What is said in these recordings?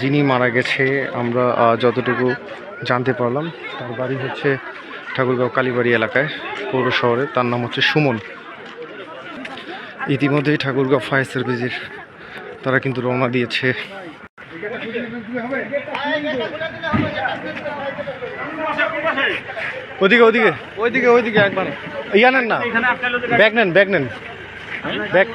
যিনি মারা গেছে, আমরা যতটুকু জানতে পারলাম, তার বাড়ি হচ্ছে ঠাকুরগাঁও কালীবাড়ি এলাকায়, পৌর শহরে। তার নাম হচ্ছে সুমন। ইতিমধ্যেই ঠাকুরগাঁও ফায়ার সার্ভিসের তারা কিন্তু রওনা দিয়েছে ওদিকে ওদিকে ওইদিকে ওইদিকে একবার ইয়া নেন না ব্যাগ নেন ব্যাগ নেন ব্যাগ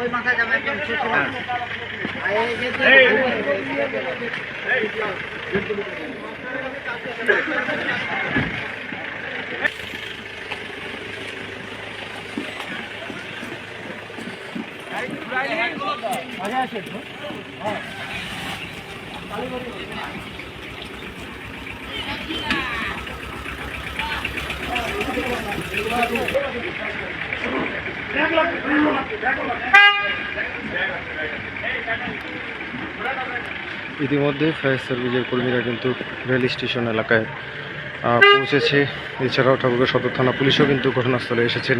ইতিমধ্যে ফায়ার সার্ভিসের কর্মীরা কিন্তু রেল স্টেশন এলাকায় পৌঁছেছে। এছাড়াও ঠাকুরগাঁও সদর থানা পুলিশও কিন্তু ঘটনাস্থলে এসেছেন।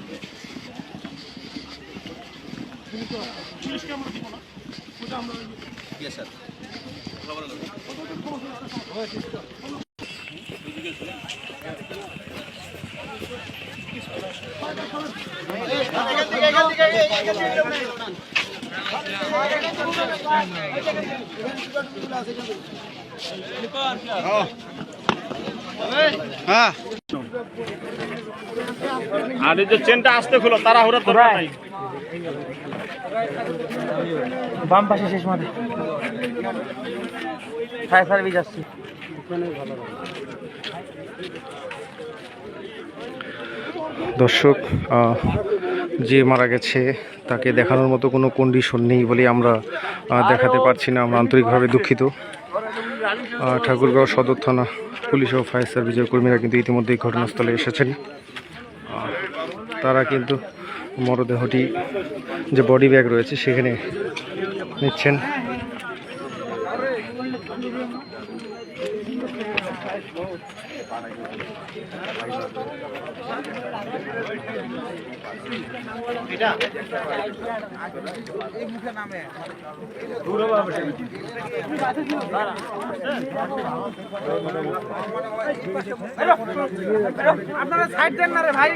এই যে চেনটা আসতে খুলো তাড়াহুড়া ধরা নাই। বাম পাশে শেষ মাঠে। ফায়ার সার্ভিস আসছে। দর্শক যে মারা গেছে, তাকে দেখানোর মতো কোনো কন্ডিশন নেই বলে আমরা দেখাতে পারছি না। আমরা আন্তরিকভাবে দুঃখিত। ঠাকুরগাঁও সদর থানা পুলিশ ও ফায়ার সার্ভিসের কর্মীরা কিন্তু ইতিমধ্যেই ঘটনাস্থলে এসেছেন। তারা কিন্তু মরদেহটি যে বডি ব্যাগ রয়েছে সেখানে নিচ্ছেন। আপনারা সাইড দেন না রে ভাই